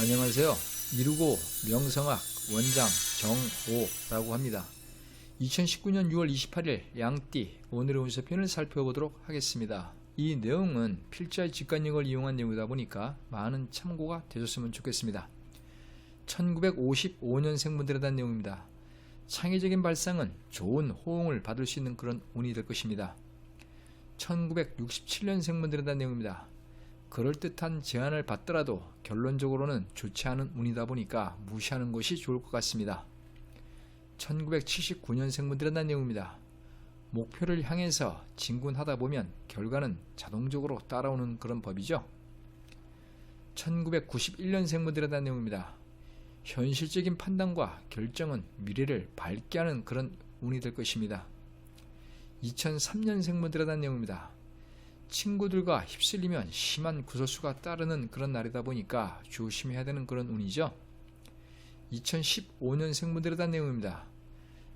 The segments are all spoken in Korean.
안녕하세요. 이루고 명성학 원장 정오라고 합니다. 2019년 6월 28일 양띠 오늘의 운세편을 살펴보도록 하겠습니다. 이 내용은 필자의 직관력을 이용한 내용이다 보니까 많은 참고가 되셨으면 좋겠습니다. 1955년생 분들에 대한 내용입니다. 창의적인 발상은 좋은 호응을 받을 수 있는 그런 운이 될 것입니다. 1967년생 분들에 대한 내용입니다. 그럴듯한 제안을 받더라도 결론적으로는 좋지 않은 운이다 보니까 무시하는 것이 좋을 것 같습니다. 1979년생분들에 대한 내용입니다. 목표를 향해서 진군하다 보면 결과는 자동적으로 따라오는 그런 법이죠. 1991년생분들에 대한 내용입니다. 현실적인 판단과 결정은 미래를 밝게 하는 그런 운이 될 것입니다. 2003년생분들에 대한 내용입니다. 친구들과 휩쓸리면 심한 구설수가 따르는 그런 날이다 보니까 조심해야 되는 그런 운이죠. 2015년 생분들에 대한 내용입니다.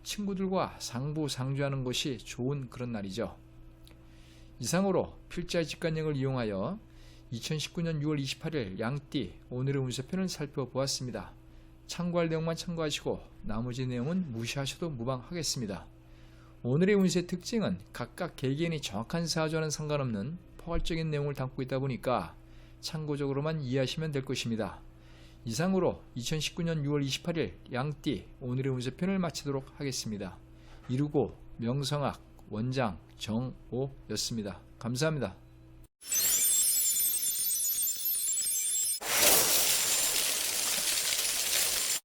친구들과 상부상조하는 것이 좋은 그런 날이죠. 이상으로 필자의 직관력을 이용하여 2019년 6월 28일 양띠 오늘의 운세편을 살펴보았습니다. 참고할 내용만 참고하시고 나머지 내용은 무시하셔도 무방하겠습니다. 오늘의 운세 특징은 각각 개개인이 정확한 사주와는 상관없는 포괄적인 내용을 담고 있다 보니까 참고적으로만 이해하시면 될 것입니다. 이상으로 2019년 6월 28일 양띠 오늘의 운세편을 마치도록 하겠습니다. 이루고 명성학 원장 정오였습니다. 감사합니다.